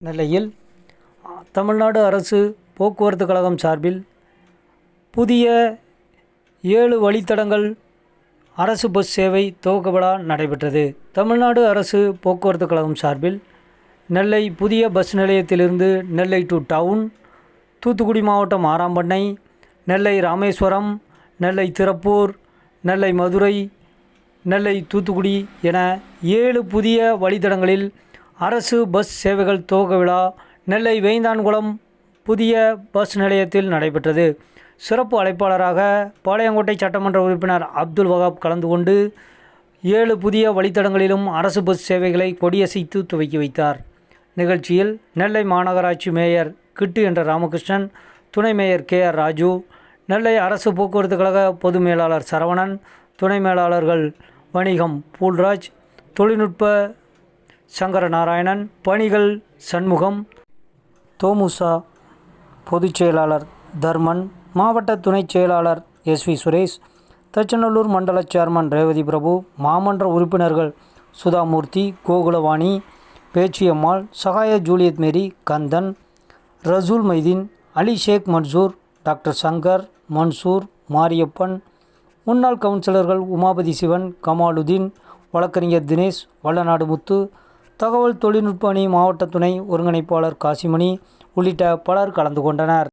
நெல்லையில் தமிழ்நாடு அரசு போக்குவரத்து கழகம் சார்பில் புதிய ஏழு வழித்தடங்கள் அரசு பஸ் சேவை துவக்க விழா நடைபெற்றது. தமிழ்நாடு அரசு போக்குவரத்து கழகம் சார்பில் நெல்லை புதிய பஸ் நிலையத்திலிருந்து நெல்லை டு டவுன் தூத்துக்குடி மாவட்டம் ஆறாம்பண்ணை நெல்லை ராமேஸ்வரம் நெல்லை திருப்பூர் நெல்லை மதுரை நெல்லை தூத்துக்குடி என ஏழு புதிய வழித்தடங்களில் அரசு பஸ் சேவைகள் துவக்க விழா நெல்லை வேய்ந்தான்குளம் புதிய பஸ் நிலையத்தில் நடைபெற்றது. சிறப்பு அழைப்பாளராக பாளையங்கோட்டை சட்டமன்ற உறுப்பினர் அப்துல் வகாப் கலந்து கொண்டு ஏழு புதிய வழித்தடங்களிலும் அரசு பஸ் சேவைகளை கொடியசைத்து துவக்கி வைத்தார். நிகழ்ச்சியில் நெல்லை மாநகராட்சி மேயர் கிட்டு என்ற ராமகிருஷ்ணன் துணை mayor K R Raju Nellai அரசு போக்குவரத்து கழக பொது மேலாளர் சரவணன் துணை மேலாளர்கள் வணிகம் பூல்ராஜ் தொழில்நுட்ப சங்கர நாராயணன் பணிகள் சண்முகம் தோமுசா பொதுச் செயலாளர் தர்மன் மாவட்ட துணைச் செயலாளர் எஸ் வி சுரேஷ் தச்சநல்லூர் மண்டல சேர்மன் ரேவதி பிரபு மாமன்ற உறுப்பினர்கள் Sudhamurthy Gokulavani Pechiammal Sagaya Juliet Mary Kandan Rasool Mydeen Ali Sheikh Mansoor doctor Sankar Mansoor Mariappan முன்னாள் கவுன்சிலர்கள் உமாபதி சிவன் கமாலுதீன் வழக்கறிஞர் தினேஷ் வல்லநாடு முத்து தகவல் தொழில்நுட்ப அணி மாவட்ட துணை ஒருங்கிணைப்பாளர் காசிமணி உள்ளிட்ட பலர் கலந்து கொண்டனர்.